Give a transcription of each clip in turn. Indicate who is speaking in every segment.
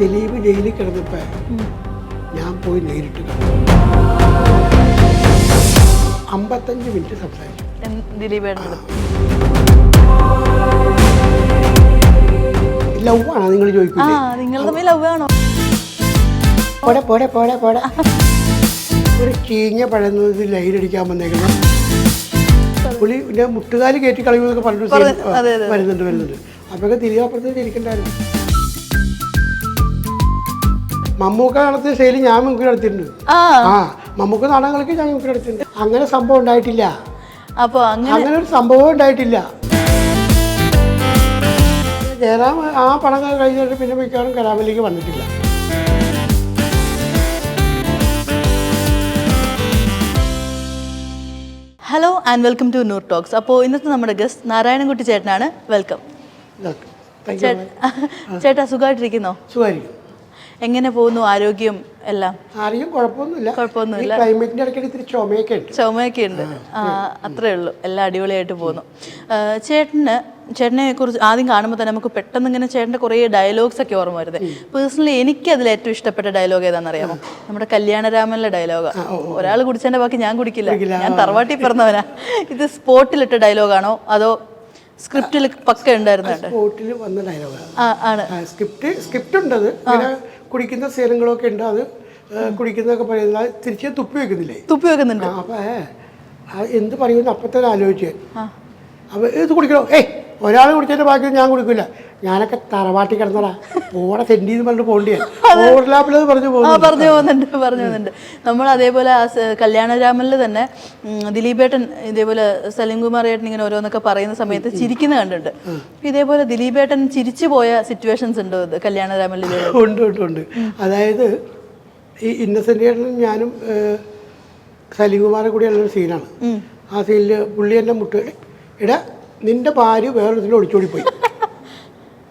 Speaker 1: ദിലീപ് ജയിലിൽ കിടന്നപ്പോ ഞാൻ പോയി നേരിട്ട് കണ്ടു. അമ്പത്തഞ്ച് മിനിറ്റ് സംസാരിച്ചു. ലവ് ആണോ നിങ്ങൾ
Speaker 2: ആ
Speaker 1: ചോദിക്കില്ലേ
Speaker 2: നിങ്ങൾ തമ്മിൽ ലവ് ആണോ?
Speaker 1: പോടെ പോടെ പോടെ പോടെ. ഒരു ചീഞ്ഞ പഴന്നത് ലൈനടിക്കാൻ വന്നേക്കുന്നു പുളി പിന്നെ മുട്ടുകാലി കയറ്റി കളയുമെന്നൊക്കെ പറഞ്ഞിട്ട്
Speaker 2: പറഞ്ഞ്-
Speaker 1: scene,
Speaker 2: അതെ, അതെ.
Speaker 1: വരുന്നുണ്ട് വരുന്നുണ്ട്. അപ്പൊക്കെ തിരികെ അപ്പുറത്ത് ഇരിക്കണ്ടായിരുന്നു. മമ്മൂക്ക നടത്തിയ ശൈലി ഞാൻ മുക്കി നടത്തിയിട്ടുണ്ട്
Speaker 2: ആ.
Speaker 1: മമ്മൂക്ക നാടകങ്ങൾക്ക് ഞാൻ മുക്കി നടത്തിയിട്ടുണ്ട് അങ്ങനെ സംഭവം ഉണ്ടായിട്ടില്ല.
Speaker 2: അപ്പൊ അങ്ങനെ
Speaker 1: ഒരു സംഭവം ഉണ്ടായിട്ടില്ല. ജയറാം ആ പടം കഴിഞ്ഞിട്ട് പിന്നെ മിക്കവാറും കലാമിലേക്ക് വന്നിട്ടില്ല.
Speaker 2: Hello and welcome to Noor talks അപ്പോൾ ഇന്നത്തെ നമ്മുടെ ഗസ്റ്റ് നാരായണൻകുട്ടി ചേട്ടനാണ്. വെൽക്കം ചേട്ടാ സുഖമായിട്ടിരിക്കുന്നോ?
Speaker 1: സുഖമായിരിക്കും
Speaker 2: എങ്ങനെ പോകുന്നു ആരോഗ്യം എല്ലാം?
Speaker 1: ആരെയും കുഴപ്പമൊന്നുമില്ല.
Speaker 2: കുഴപ്പമൊന്നുമില്ല.
Speaker 1: ക്ലൈമറ്റിന്റെ ഇടയ്ക്ക് ഇത്തിരി ചുമയൊക്കെ ഉണ്ട്.
Speaker 2: ചുമയൊക്കെ ഉണ്ട്. അത്രേ ഉള്ളൂ. എല്ലാം അടിപൊളിയായിട്ട് പോകുന്നു. ചേട്ടന് ചേട്ടനെ കുറിച്ച് ആദ്യം കാണുമ്പോൾ തന്നെ നമുക്ക് പെട്ടെന്ന് ഇങ്ങനെ ചേട്ടന്റെ കുറേ ഡയലോഗ്സ് ഒക്കെ ഓർമ്മ വരുന്നത് പേഴ്സണലി എനിക്ക് അതിൽ ഏറ്റവും ഇഷ്ടപ്പെട്ട ഡയലോഗ് ഏതാണെന്നറിയാമോ? നമ്മുടെ കല്യാണരാമനിലെ ഡയലോഗ് ഒരാൾ കുടിച്ചതിന്റെ ബാക്കി ഞാൻ കുടിക്കില്ല. ഞാൻ തറവാട്ടി പിറന്നവനാ. ഇത് സ്പോട്ടിലിട്ട ഡയലോഗാണോ അതോ സ്ക്രിപ്റ്റിൽ പക്ക ഉണ്ടായിരുന്നുണ്ട്
Speaker 1: സ്പോട്ടിൽ വന്ന ഡയലോഗാണ്
Speaker 2: ആണ്.
Speaker 1: സ്ക്രിപ്റ്റ് സ്ക്രിപ്റ്റ് ഉണ്ട് അത് പിന്നെ കുടിക്കുന്ന സേനങ്ങളൊക്കെ ഉണ്ട്. അത് കുടിക്കുന്നതൊക്കെ പറയുന്നത് തിരിച്ച് തുപ്പി വെക്കുന്നില്ലേ?
Speaker 2: തുപ്പി വെക്കുന്നുണ്ട്.
Speaker 1: അപ്പൊ എന്ത് പറയുമെന്ന് അപ്പത്തന്നെ ആലോചിച്ച്. അപ്പൊ ഇത് കുടിക്കണോ? ഏയ് ഒരാൾ കുടിച്ചതിന്റെ ബാക്കി ഞാൻ കുടിക്കില്ല ഞാനൊക്കെ തറവാട്ടി കിടന്നടാ പോടെ സെൻഡ് എന്ന് പറഞ്ഞിട്ട് പോകേണ്ടിയാണ് ഓവർലാപ്പിലത് പറഞ്ഞു പോകുന്നു
Speaker 2: പറഞ്ഞു പോകുന്നുണ്ട് പറഞ്ഞു പോകുന്നുണ്ട്. നമ്മൾ അതേപോലെ ആ കല്യാണരാമനിൽ തന്നെ ദിലീപേട്ടൻ ഇതേപോലെ സലീംകുമാർ ഏട്ടൻ ഇങ്ങനെ ഓരോന്നൊക്കെ പറയുന്ന സമയത്ത് ചിരിക്കുന്ന കണ്ടിട്ടുണ്ട്. ഇതേപോലെ ദിലീപേട്ടൻ ചിരിച്ചു പോയ സിറ്റുവേഷൻസ് ഉണ്ടോ ഇത് കല്യാണരാമനിൽ
Speaker 1: ഉണ്ട് ഉണ്ട് ഉണ്ട്. അതായത് ഈ ഇന്നസെന്റ് ഏട്ടനും ഞാനും സലിംകുമാറെ കൂടിയുള്ള ഒരു സീനാണ് ആ സീനിൽ പുള്ളി എന്നെ മുട്ട് ഇട നിന്റെ ഭാര്യ വേറൊരു ഒളിച്ചോടി പോയി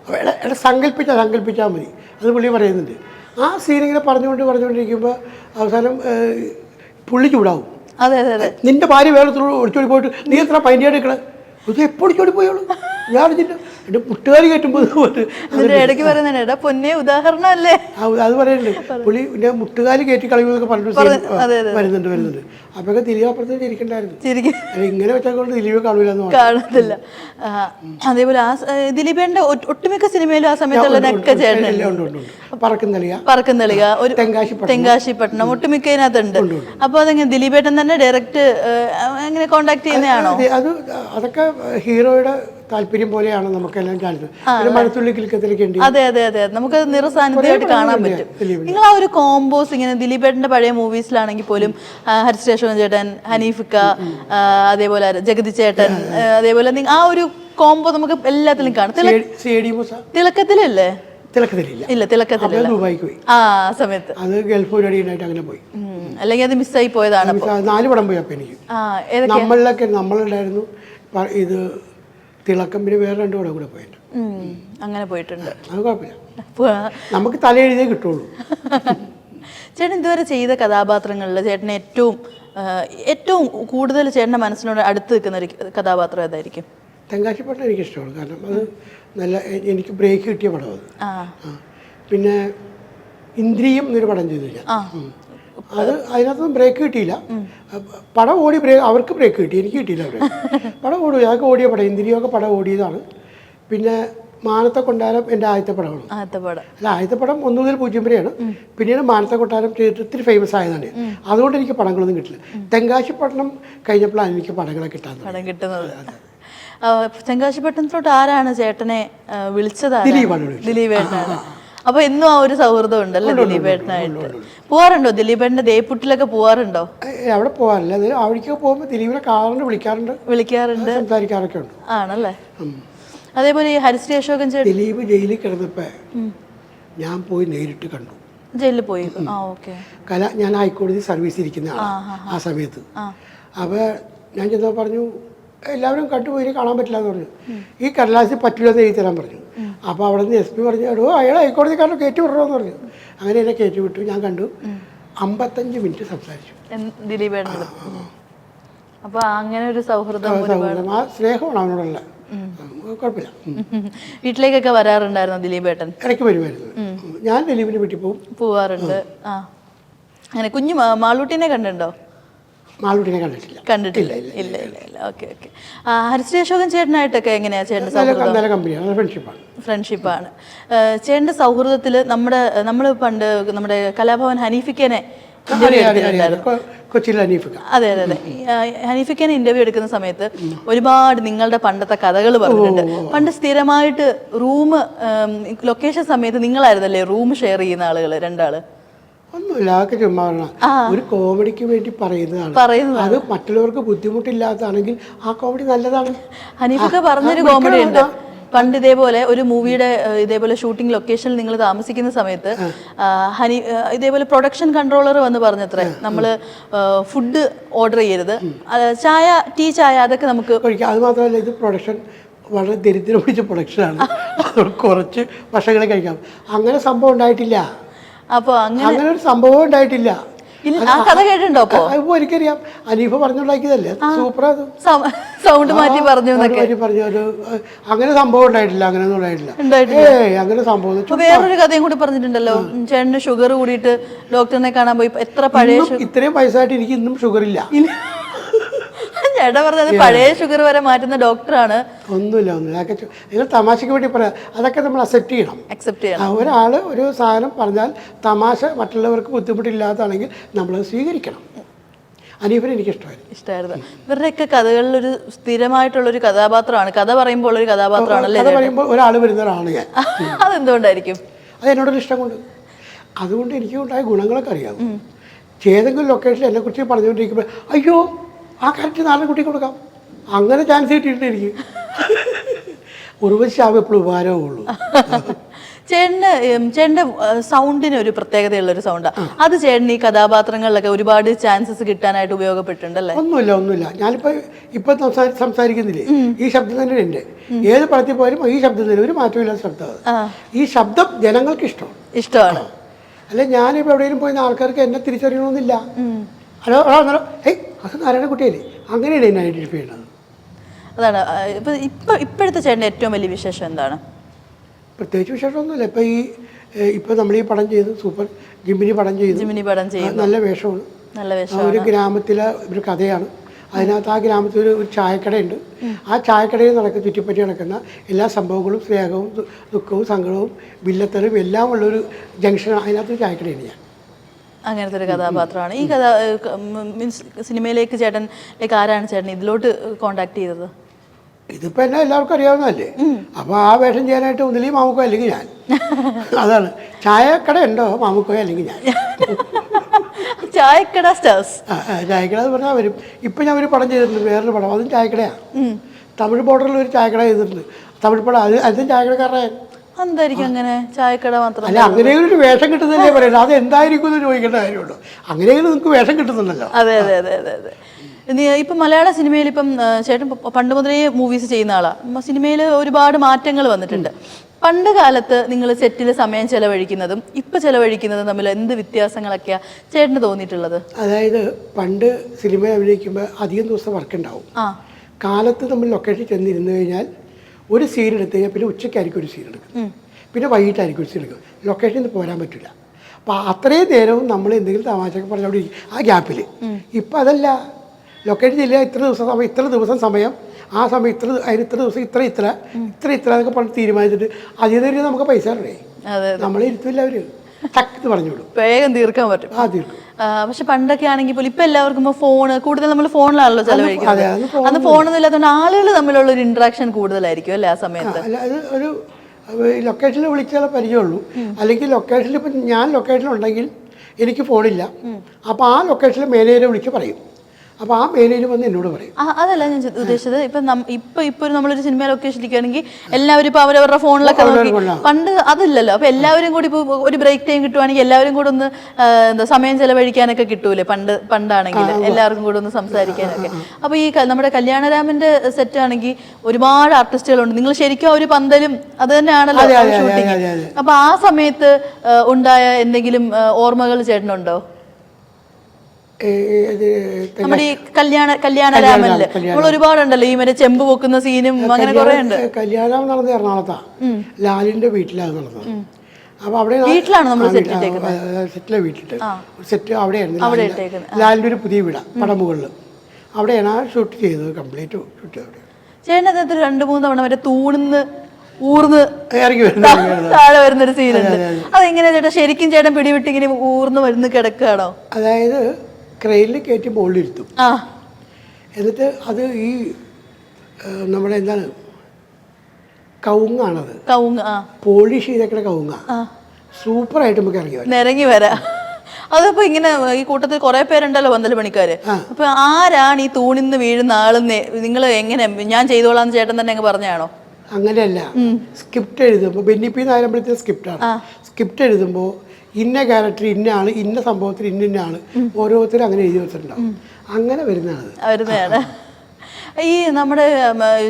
Speaker 1: എടാ സങ്കല്പിച്ചാൽ സങ്കല്പിച്ചാൽ മതി. അത് പുള്ളി പറയുന്നുണ്ട്. ആ സീൻ ഇങ്ങനെ പറഞ്ഞുകൊണ്ട് പറഞ്ഞുകൊണ്ടിരിക്കുമ്പോൾ അവസാനം പുള്ളി ചൂടാവും.
Speaker 2: അതെ അതെ അതെ.
Speaker 1: നിന്റെ ഭാര്യ വേറെ ഒളിച്ചോടി പോയിട്ട് നീ എത്ര പൈന്റെ എടുക്കണേ ഇത് എപ്പോൾ ഒളിച്ചോടി പോയോളൂ ഞാൻ അറിഞ്ഞില്ല പുട്ടുകാരി കയറ്റുമ്പോൾ
Speaker 2: ഇടയ്ക്ക് പറയുന്നുണ്ട് പൊന്നെ ഉദാഹരണമല്ലേ?
Speaker 1: ആ, അത് പറയുന്നുണ്ട് പുള്ളി എന്റെ മുട്ടുകാലി കയറ്റി കളയുമെന്നൊക്കെ പറഞ്ഞിട്ട് വരുന്നുണ്ട് വരുന്നുണ്ട്. അപ്പൊക്കെ തിരികെ അപ്പുറത്ത് ഇരിക്കണ്ടായിരുന്നു. അല്ല ഇങ്ങനെ വെച്ചാൽ ദിലീപ് കാണൂലെന്ന്
Speaker 2: കാണത്തില്ല. അതേപോലെ ആ ദിലീപേന്റെ ഒട്ടുമിക്ക സിനിമയിലും ആ സമയത്തുള്ള നെക്ക ചേട്ടൻ.
Speaker 1: ഉണ്ട് ഉണ്ട് പറക്കുന്നില്ല
Speaker 2: പറക്കുന്നിളിക. ഒരു
Speaker 1: തെങ്കാശിപ്പട്ടണം.
Speaker 2: ഒട്ടുമിക്ക ഒട്ടുമിക്കതിനകത്തുണ്ട് അപ്പൊ അതെങ്ങനെ ദിലീപേട്ടൻ തന്നെ ഡയറക്റ്റ് എങ്ങനെ കോണ്ടാക്ട് ചെയ്യുന്നതാണോ?
Speaker 1: അത് അതൊക്കെ ഹീറോയുടെ താല്പര്യം പോലെയാണ് നമുക്കെല്ലാം കാണുന്നത് മഴത്തുള്ളി കിൽക്കത്തിലേക്ക് ഉണ്ട്.
Speaker 2: അതെ അതെ അതെ. നമുക്ക് നിറസാന്നിധ്യമായിട്ട് കാണാൻ പറ്റും. നിങ്ങൾ ആ ഒരു കോമ്പോസ് ഇങ്ങനെ ദിലീപേട്ടന്റെ പഴയ മൂവീസിലാണെങ്കിൽ പോലും ഹരിശ്രേഷ്ഠൻ ചേട്ടൻ ഹനീഫിക്ക അതേപോലെ? ജഗതി ചേട്ടൻ അതേപോലെ ആ ഒരു കോംബോ നമുക്ക് എല്ലാത്തിലും കാണാം. തിളക്കത്തിലല്ലേ?
Speaker 1: തിളക്കത്തിലില്ല.
Speaker 2: ഇല്ല തിളക്കത്തിലില്ല.
Speaker 1: ദുബായിക്ക് പോയി.
Speaker 2: ആ സമയത്ത്.
Speaker 1: അത് ഗൾഫ് പരിപാടിയായിട്ട് അങ്ങനെ പോയി.
Speaker 2: അല്ലെങ്കിൽ അത് മിസ്സായി പോയതാണ്
Speaker 1: നാല് പടം പോയി അപ്പം എനിക്ക്. നമ്മളിലൊക്കെ നമ്മളുണ്ടായിരുന്നു. ഇത് തിളക്കം പിന്നെ വേറെ രണ്ടു പടം കൂടെ പോയിട്ട്
Speaker 2: അങ്ങനെ പോയിട്ടുണ്ട്.
Speaker 1: അത് കുഴപ്പമില്ല. നമുക്ക് തല എഴുതിയേ കിട്ടുള്ളൂ.
Speaker 2: ചേട്ടൻ ഇതുവരെ ചെയ്ത കഥാപാത്രങ്ങളിൽ ചേട്ടൻ ഏറ്റവും ഏറ്റവും കൂടുതൽ ചേട്ടന്റെ മനസ്സിനോട് അടുത്ത് നിൽക്കുന്ന ഒരു കഥാപാത്രം ഏതായിരിക്കും?
Speaker 1: തെങ്കാശിപ്പട്ടം എനിക്ക് ഇഷ്ടമാണ്. കാരണം അത് നല്ല എനിക്ക് ബ്രേക്ക് കിട്ടിയ പടം അത്. പിന്നെ ഇന്ദ്രിയം എന്നൊരു പടം ചെയ്തു ഞാൻ
Speaker 2: ആ.
Speaker 1: ഉം. അത് അതിനകത്തൊന്നും ബ്രേക്ക് കിട്ടിയില്ല. പടം ഓടി ബ്രേക്ക് അവർക്ക് ബ്രേക്ക് കിട്ടി. എനിക്ക് കിട്ടിയില്ല ബ്രേക്ക് പടം ഓടി അതൊക്കെ ഓടിയ പടം ഇന്ദിരിയൊക്കെ പടം ഓടിയതാണ്. പിന്നെ മാനത്തെ കൊണ്ടാരം എന്റെ ആദ്യത്തെ പടമാണ്. അല്ല ആദ്യത്തെ പടം ഒന്ന് മുതൽ പൂജ്യം വരെയാണ്. പിന്നീട് മാനത്തെ കൊട്ടാരം ഇത്തിരി ഫേമസ് ആയതാണ്. അതുകൊണ്ട് എനിക്ക് പടങ്ങളൊന്നും കിട്ടില്ല. തെങ്കാശിപ്പട്ടണം കഴിഞ്ഞപ്പോഴാണ് എനിക്ക് പടങ്ങളെ കിട്ടാൻ
Speaker 2: കിട്ടുന്നത്. ആ, ചെങ്കാശിപ്പട്ടണത്തിലോട്ട് ആരാണ് ചേട്ടനെ വിളിച്ചത് ദിലീപ്
Speaker 1: ദിലീപാണ്.
Speaker 2: ദിലീപേട്ടനാണ്. അപ്പൊ എന്നും ആ ഒരു സൗഹൃദം ഉണ്ടല്ലോ ദിലീപേട്ടനായിട്ട്? പോവാറുണ്ടോ? ദിലീപേട്ടന്റെ ദേപ്പുട്ടിലൊക്കെ പോവാറുണ്ടോ?
Speaker 1: അവിടെ പോവാറില്ല. അവിടേക്ക് പോകുമ്പോൾ ദിലീപിനെ കാണാറുണ്ട് വിളിക്കാറുണ്ട്.
Speaker 2: വിളിക്കാറുണ്ട്.
Speaker 1: സംസാരിക്കാറൊക്കെ ഉണ്ട്
Speaker 2: ആണല്ലേ അതേപോലെ ഈ ഹരിശ്രീ അശോകൻ
Speaker 1: ദിലീപ് ജയിലിൽ കിടന്നപ്പോ ഞാൻ പോയി നേരിട്ട് കണ്ടു.
Speaker 2: ജയിലിൽ പോയി?
Speaker 1: കല ഞാൻ ഹൈക്കോടതി സർവീസ് ഇരിക്കുന്ന ആ സമയത്ത്. അപ്പോൾ ഞാൻ ചെന്നപ്പോൾ പറഞ്ഞു എല്ലാവരും കട്ടുപോയി കാണാൻ പറ്റില്ല എന്ന് പറഞ്ഞു. ഈ കടലാസിൽ പറ്റില്ല എന്ന് എഴുതി തരാൻ പറഞ്ഞു. അപ്പോൾ അവിടെ നിന്ന് എസ് പി പറഞ്ഞു എടോ അയാൾ ഹൈക്കോടതിക്കാരനെ കയറ്റി വിടണമെന്ന് പറഞ്ഞു. അങ്ങനെ എന്നെ കയറ്റി വിട്ടു. ഞാൻ കണ്ടു. അമ്പത്തഞ്ച് മിനിറ്റ് സംസാരിച്ചു.
Speaker 2: അപ്പോൾ അങ്ങനെ ഒരു സൗഹൃദം
Speaker 1: ആ സൗഹൃദം. ആ സ്നേഹമാണ് അവനോടുള്ള കുഴപ്പമില്ല.
Speaker 2: വീട്ടിലേക്കൊക്കെ വരാറുണ്ടായിരുന്നു ദിലീപ് ഏട്ടൻ?
Speaker 1: ഇടയ്ക്ക് വരുമായിരുന്നു. ഞാൻ ദിലീപിന്റെ വീട്ടിൽ പോകും
Speaker 2: പോവാറുണ്ട്. ആ. അങ്ങനെ കുഞ്ഞു മാളൂട്ടിനെ കണ്ടിട്ടുണ്ടോ?
Speaker 1: മാളൂട്ടിനെ കണ്ടിട്ടില്ല.
Speaker 2: കണ്ടിട്ടില്ല. ഇല്ല ഇല്ല ഇല്ല ഓക്കെ ഓക്കെ. ഹരിശ്രീ അശോകൻ ചേട്ടനായിട്ടൊക്കെ എങ്ങനെയാ
Speaker 1: ചേട്ടന്റെ
Speaker 2: സൗഹൃദം?
Speaker 1: നല്ല കമ്പനിയാണ് ഫ്രണ്ട്ഷിപ്പാണ്.
Speaker 2: ഫ്രണ്ട്ഷിപ്പാണ് ചേട്ടന്റെ സൗഹൃദത്തിൽ നമ്മുടെ നമ്മൾ പണ്ട് നമ്മുടെ കലാഭവൻ ഹനീഫിക്കനെ
Speaker 1: കൊച്ചിയിൽ
Speaker 2: അതെ അതെ അതെ. ഹനീഫിക്കനെ ഇന്റർവ്യൂ എടുക്കുന്ന സമയത്ത് ഒരുപാട് നിങ്ങളുടെ പണ്ടത്തെ കഥകൾ പറഞ്ഞിട്ടുണ്ട്. പണ്ട് സ്ഥിരമായിട്ട് റൂം ലൊക്കേഷൻ സമയത്ത് നിങ്ങളായിരുന്നല്ലേ റൂം ഷെയർ ചെയ്യുന്ന ആളുകൾ രണ്ടാൾ?
Speaker 1: ഒന്നുമില്ല അതൊക്കെ ചുമ്മാ ഒരു കോമഡിക്ക് വേണ്ടി പറയുന്നതാണ്. അത് മറ്റുള്ളവർക്ക് ബുദ്ധിമുട്ടില്ലാത്തതാണെങ്കിൽ ആ കോമഡി നല്ലതാണ്.
Speaker 2: അനീഫൊക്കെ പറഞ്ഞൊരു കോമഡി ഉണ്ട്. പണ്ട് ഇതേപോലെ ഒരു മൂവിയുടെ ഇതേപോലെ ഷൂട്ടിംഗ് ലൊക്കേഷനിൽ നിങ്ങൾ താമസിക്കുന്ന സമയത്ത് ഹനി ഇതേപോലെ പ്രൊഡക്ഷൻ കൺട്രോളർ വന്ന് പറഞ്ഞത്രേ നമ്മൾ ഫുഡ് ഓർഡർ ചെയ്യരുത്. ചായ ടീ ചായ അതൊക്കെ നമുക്ക്
Speaker 1: അത് മാത്രമല്ല ഇത് പ്രൊഡക്ഷൻ വളരെ ദരിദ്രം പിടിച്ച പ്രൊഡക്ഷനാണ് കുറച്ച് വർഷങ്ങളെ കഴിക്കാം. അങ്ങനെ സംഭവം ഉണ്ടായിട്ടില്ല.
Speaker 2: അപ്പോൾ അങ്ങനെ
Speaker 1: അങ്ങനെ ഒരു സംഭവം ഉണ്ടായിട്ടില്ല.
Speaker 2: ഇല്ല ആ കഥ കേട്ടിട്ടുണ്ടോ അപ്പോ?
Speaker 1: അതിപ്പോൾ എനിക്കറിയാം അനീഫ പറഞ്ഞുണ്ടാക്കിയതല്ലേ? സൂപ്പർ അത്.
Speaker 2: സൗണ്ട് മാറ്റി പറഞ്ഞു
Speaker 1: എന്നൊക്കെ. പറഞ്ഞു. ഒരു അങ്ങനെ സംഭവം ഉണ്ടായിട്ടില്ല അങ്ങനെ ഒന്നും ഉണ്ടായിട്ടില്ല. ഏയ് അങ്ങനെ സംഭവം
Speaker 2: വേറൊരു കഥയും കൂടി പറഞ്ഞിട്ടുണ്ടല്ലോ. ചേട്ടന് ഷുഗർ കൂടിയിട്ട് ഡോക്ടറിനെ കാണാൻ പോയി. എത്ര പഴയ
Speaker 1: ഇത്രയും പൈസ ആയിട്ട് എനിക്ക് ഇന്നും ഷുഗർ ഇല്ല.
Speaker 2: ചേട്ടൻ പറഞ്ഞത് പഴയ ഷുഗർ വരെ മാറ്റുന്ന ഡോക്ടറാണ്
Speaker 1: ഒന്നുമില്ല ഒന്നുമില്ല. അതൊക്കെ നിങ്ങൾ തമാശയ്ക്ക് വേണ്ടി പറയാം. അതൊക്കെ നമ്മൾ അക്സെപ്റ്റ് ചെയ്യണം.
Speaker 2: അക്സെപ്റ്റ് ചെയ്യണം.
Speaker 1: ഒരാൾ ഒരു സാധനം പറഞ്ഞാൽ തമാശ മറ്റുള്ളവർക്ക് ബുദ്ധിമുട്ടില്ലാത്തതാണെങ്കിൽ നമ്മളത് സ്വീകരിക്കണം. അനീഫിനെ എനിക്ക് ഇഷ്ടമായിരുന്നു.
Speaker 2: ഇഷ്ടമായിരുന്നു ഇവരുടെയൊക്കെ കഥകളിൽ ഒരു സ്ഥിരമായിട്ടുള്ള ഒരു കഥാപാത്രമാണ്. കഥ പറയുമ്പോൾ ഒരു കഥാപാത്രമാണ്
Speaker 1: കഥ പറയുമ്പോൾ ഒരാൾ വരുന്ന ഒരാളാണ് ഞാൻ.
Speaker 2: അതെന്തുകൊണ്ടായിരിക്കും?
Speaker 1: അത് എന്നോടൊരു ഇഷ്ടം കൊണ്ട് അതുകൊണ്ട് എനിക്ക് ഉണ്ടായ ഗുണങ്ങളൊക്കെ അറിയാം ഏതെങ്കിലും ലൊക്കേഷനിൽ എന്നെക്കുറിച്ച് പറഞ്ഞുകൊണ്ടിരിക്കുമ്പോൾ അയ്യോ ആ കാര്യത്തിൽ നാളെ കുട്ടി കൊടുക്കാം? അങ്ങനെ ചാൻസ് കിട്ടിയിട്ടുണ്ട് എനിക്ക്. ഉർവശാവ് എപ്പോഴും ഉപകാരമുള്ളൂ
Speaker 2: ചേട്ടന് ചേട്ടന്റെ സൗണ്ടിന് ഒരു പ്രത്യേകതയുള്ള ഒരു സൗണ്ടാണ് അത് ചേട്ടൻ ഈ കഥാപാത്രങ്ങളിലൊക്കെ ഒരുപാട് ചാൻസസ് കിട്ടാനായിട്ട് ഉപയോഗപ്പെട്ടിട്ടുണ്ടല്ലേ?
Speaker 1: ഒന്നുമില്ല ഒന്നുമില്ല. ഞാനിപ്പോൾ ഇപ്പം സംസാരി സംസാരിക്കുന്നില്ലേ? ഈ ശബ്ദം തന്നെ എന്റെ ഏത് പടത്തിൽ പോയാലും ഈ ശബ്ദം തന്നെ ഒരു മാറ്റമില്ലാത്ത
Speaker 2: ശബ്ദമാണ്.
Speaker 1: ഈ ശബ്ദം ജനങ്ങൾക്ക് ഇഷ്ടമാണ്.
Speaker 2: ഇഷ്ടമാണ്
Speaker 1: അല്ലെ ഞാനിപ്പോൾ എവിടെയെങ്കിലും പോയി ആൾക്കാർക്ക് എന്നെ തിരിച്ചറിയണമെന്നില്ല. Hello hello hello. ഏയ് അത് നാരായണക്കുട്ടിയല്ലേ അങ്ങനെയാണ് എന്നെ ഐഡന്റിഫൈ ചെയ്യുന്നത്
Speaker 2: അതാണ് ഇപ്പം ഇപ്പം ഇപ്പൊ ഇപ്പോഴത്തെ ചേട്ടൻ ഏറ്റവും വലിയ വിശേഷം എന്താണ്?
Speaker 1: പ്രത്യേകിച്ച് വിശേഷമൊന്നുമില്ല. ഇപ്പം ഈ ഇപ്പം നമ്മൾ ഈ പടം ചെയ്ത് സൂപ്പർ ജിമ്മിനി പടം ചെയ്തു.
Speaker 2: ജിമിനി പടം ചെയ്ത്
Speaker 1: നല്ല വേഷമാണ്.
Speaker 2: നല്ല വേഷം
Speaker 1: ഒരു ഗ്രാമത്തിലെ ഒരു കഥയാണ്. അതിനകത്ത് ആ ഗ്രാമത്തിൽ ഒരു ഒരു ചായക്കടയുണ്ട് ആ ചായക്കടയിൽ നടക്കുന്ന ചുറ്റിപ്പറ്റി നടക്കുന്ന എല്ലാ സംഭവങ്ങളും സ്നേഹവും ദുഃഖവും സങ്കടവും വില്ലത്തലും എല്ലാം ഉള്ളൊരു ജംഗ്ഷൻ അതിനകത്തൊരു ചായക്കടയാണ് ഞാൻ.
Speaker 2: അങ്ങനത്തെ ഒരു കഥാപാത്രമാണ്. ഈ കഥ മീൻസ് സിനിമയിലേക്ക് ചേട്ടൻ ലൈക്ക് ആരാണ് ചേട്ടൻ ഇതിലോട്ട് കോണ്ടാക്ട് ചെയ്തത്?
Speaker 1: ഇതിപ്പോൾ എന്നെ എല്ലാവർക്കും അറിയാവുന്നതല്ലേ? അപ്പോൾ ആ വേഷം ചെയ്യാനായിട്ട് ഒന്നില്ലെങ്കിൽ മാമുക്കോ അല്ലെങ്കിൽ ഞാൻ? അതാണ്. ചായക്കട ഉണ്ടോ? മാമുക്കോ അല്ലെങ്കിൽ ഞാൻ?
Speaker 2: ചായക്കട സ്റ്റാർസ്
Speaker 1: ചായക്കട എന്ന് പറഞ്ഞാൽ വരും ഇപ്പം ഞാൻ ഒരു പടം ചെയ്തിട്ടുണ്ട് വേറൊരു പടം. അതും ചായക്കടയാണ് തമിഴ് ബോർഡറിൽ ഒരു ചായക്കട ചെയ്തിട്ടുണ്ട്. തമിഴ് പടം അത് അതും ചായക്കടക്കാരൻ
Speaker 2: എന്തായിരിക്കും അങ്ങനെ? ചായക്കട മാത്രം
Speaker 1: അല്ല അങ്ങനെയെങ്കിലും ഒരു വേഷം കിട്ടുന്നതല്ലേ പറയുന്നത്. അത് എന്തായിരിക്കും എന്ന് ചോദിക്കേണ്ട കാര്യമുള്ളൂ അങ്ങനെയെങ്കിലും നിങ്ങൾക്ക് വേഷം കിട്ടുന്നുണ്ടല്ലോ.
Speaker 2: അതെ അതെ അതെ അതെ അതെ. ഇപ്പം മലയാള സിനിമയിൽ ഇപ്പം ചേട്ടൻ പണ്ട് മുതലേ മൂവീസ് ചെയ്യുന്ന ആളാണ് സിനിമയിൽ ഒരുപാട് മാറ്റങ്ങൾ വന്നിട്ടുണ്ട്. പണ്ട് കാലത്ത് നിങ്ങൾ സെറ്റിൽ സമയം ചെലവഴിക്കുന്നതും ഇപ്പം ചെലവഴിക്കുന്നതും തമ്മിൽ എന്ത് വ്യത്യാസങ്ങളൊക്കെയാണ് ചേട്ടന് തോന്നിയിട്ടുള്ളത്?
Speaker 1: അതായത് പണ്ട് സിനിമ അഭിനയിക്കുമ്പോൾ അധികം ദിവസം വർക്ക് ഉണ്ടാവും.
Speaker 2: ആ.
Speaker 1: കാലത്ത് നമ്മൾ ലൊക്കേഷൻ ചെന്നിരുന്നു കഴിഞ്ഞാൽ ഒരു സീൻ എടുത്തു കഴിഞ്ഞാൽ പിന്നെ ഉച്ചയ്ക്കായിരിക്കും ഒരു സീൻ എടുക്കും പിന്നെ വൈകിട്ടായിരിക്കും ഒരു സീൻ എടുക്കും ലൊക്കേഷനിൽ നിന്ന് പോരാൻ പറ്റില്ല. അപ്പോൾ അത്രയും നേരവും നമ്മൾ എന്തെങ്കിലും തമാശയൊക്കെ പറഞ്ഞവിടെ ആ ഗ്യാപ്പിൽ. ഇപ്പം അതല്ല. ലൊക്കേഷൻ ഇല്ല ഇത്ര ദിവസം സമയം ഇത്ര ദിവസം സമയം. ആ സമയം ഇത്ര അതിന് ഇത്ര ദിവസം ഇത്ര ഇത്ര ഇത്ര ഇത്ര എന്നൊക്കെ പറഞ്ഞ് തീരുമാനിച്ചിട്ട് അതിൽ നിന്ന് നമുക്ക് പൈസ
Speaker 2: അറിയേ
Speaker 1: നമ്മളെ ഇരുത്തില്ല അവർ ടക്ക് പറഞ്ഞു വിടും.
Speaker 2: വേഗം തീർക്കാൻ പറ്റും.
Speaker 1: ആ തീർക്കും.
Speaker 2: പക്ഷെ പണ്ടൊക്കെ ആണെങ്കിൽ പോലും ഇപ്പൊ എല്ലാവർക്കും ഫോൺ കൂടുതൽ നമ്മൾ ഫോണിലാണല്ലോ ചെലവഴിക്കുന്നത്
Speaker 1: അതെ, അന്ന്
Speaker 2: അന്ന് ഫോണൊന്നും ഇല്ലാത്തതുകൊണ്ട് ആളുകൾ തമ്മിലുള്ള ഒരു ഇന്ററാക്ഷൻ കൂടുതലായിരിക്കും അല്ലേ ആ സമയത്ത്?
Speaker 1: അല്ല അത് ഒരു ലൊക്കേഷനിൽ വിളിച്ചാലേ പരിചയമുള്ളൂ. അല്ലെങ്കിൽ ലൊക്കേഷനിൽ ഇപ്പം ഞാൻ ലൊക്കേഷനിൽ ഉണ്ടെങ്കിൽ എനിക്ക് ഫോണില്ല. അപ്പോൾ ആ ലൊക്കേഷനിൽ മാനേജറെ വിളിച്ച് പറയും. അപ്പോൾ ആ മാനേജർ വന്ന് എന്നോട് പറയും.
Speaker 2: അതല്ല ഞാൻ ഉദ്ദേശിച്ചത്. ഇപ്പൊ ഇപ്പൊ ഇപ്പൊ ഒരു നമ്മളൊരു സിനിമ ലൊക്കേഷനിലിരിക്കുകയാണെങ്കിൽ എല്ലാവരും ഇപ്പൊ അവരവരുടെ ഫോണിലൊക്കെ നോക്കി പണ്ട് അതില്ലല്ലോ. അപ്പൊ എല്ലാവരും കൂടി ഇപ്പൊ ഒരു ബ്രേക്ക് ടൈം കിട്ടുവാണെങ്കിൽ എല്ലാവരും കൂടെ ഒന്ന് എന്താ സമയം ചെലവഴിക്കാനൊക്കെ കിട്ടൂലേ പണ്ട് പണ്ടാണെങ്കിൽ എല്ലാവർക്കും കൂടെ ഒന്ന് സംസാരിക്കാനൊക്കെ. അപ്പൊ ഈ നമ്മുടെ കല്യാണരാമന്റെ സെറ്റ് ആണെങ്കിൽ ഒരുപാട് ആർട്ടിസ്റ്റുകളുണ്ട് നിങ്ങൾ ശരിക്കും ആ ഒരു പന്തലും അത് തന്നെയാണല്ലോ ഷൂട്ടിങ്. അപ്പൊ ആ സമയത്ത് ഉണ്ടായ എന്തെങ്കിലും ഓർമ്മകൾ ചേട്ടനുണ്ടോ? നമ്മുടെ ഈ കല്യാണ കല്യാണരാമനിൽ. നമ്മൾ ഒരുപാടുണ്ടല്ലോ ഈ മറ്റേ ചെമ്പ് പൊക്കുന്ന സീനും അങ്ങനെ കുറെ ഉണ്ട്
Speaker 1: കല്യാണം- നടന്നത് എറണാകുളത്താ. ലാലിന്റെ വീട്ടിലാണ് നടന്നത്. അപ്പൊ അവിടെ
Speaker 2: വീട്ടിലാണ് നമ്മൾ
Speaker 1: സെറ്റിലെ വീട്ടിട്ട് സെറ്റ് അവിടെയായിരുന്നു
Speaker 2: അവിടെ
Speaker 1: ലാലിന്റെ- ഒരു പുതിയ വീട പടമുകളിൽ അവിടെയാണ് ആ ഷൂട്ട് ചെയ്തത് കംപ്ലീറ്റ് ഷൂട്ട് അവിടെ
Speaker 2: ചേട്ടൻ അതിനകത്ത് രണ്ട് മൂന്ന് തവണ മറ്റേ തൂണിന്ന് ഊർന്ന്
Speaker 1: ഇറങ്ങി വരുന്നത്
Speaker 2: താഴെ വരുന്നൊരു സീനുണ്ട്. അതെങ്ങനെയാ ചേട്ടാ? ശരിക്കും ചേട്ടൻ പിടിവിട്ട് ഇങ്ങനെ ഊർന്ന് വരുന്ന കിടക്കുകയാണോ
Speaker 1: അതായത് ക്രെയിനിൽ കയറ്റി മുകളിലിരുത്തും.
Speaker 2: ആ.
Speaker 1: എന്നിട്ട് അത് ഈ ഏഹ്, നമ്മുടെ എന്താണ് കവുങ്ങാണത്.
Speaker 2: കവുങ്ങ് ആ.
Speaker 1: പോളിഷ് ചെയ്തേക്കണ കവുങ്ങ.
Speaker 2: ആ.
Speaker 1: സൂപ്പറായിട്ട് നമുക്ക് ഇറങ്ങി വരാം.
Speaker 2: നിരങ്ങി വരാ. അതിപ്പോ ഇങ്ങനെ ഈ കൂട്ടത്തിൽ കുറെ പേരുണ്ടല്ലോ പന്തൽ പണിക്കാര് അപ്പൊ ആരാണ് ഈ തൂണിന്ന് വീഴുന്ന ആളെന്ന് നിങ്ങൾ എങ്ങനെ ഞാൻ ചെയ്തോളാന്ന് ചേട്ടൻ തന്നെ അങ്ങ് പറഞ്ഞാണോ?
Speaker 1: അങ്ങനെയല്ല. സ്ക്രിപ്റ്റ് എഴുതുമ്പോൾ ബെന്നിപ്പി സ്ക്രിപ്റ്റ് സ്ക്രിപ്റ്റാണ്. സ്ക്രിപ്റ്റ് എഴുതുമ്പോൾ ഇന്ന ക്യാരക്ടർ ഇന്ന ആൾ ഇന്ന സംഭവത്തിൽ ഇന്ന ഇന്ന ആൾ. ഓരോരുത്തരും അങ്ങനെ എഴുതി വെച്ചിട്ടുണ്ടാവും. അങ്ങനെ വരുന്നതാണ്
Speaker 2: വരുന്നതാണ്. ഈ നമ്മുടെ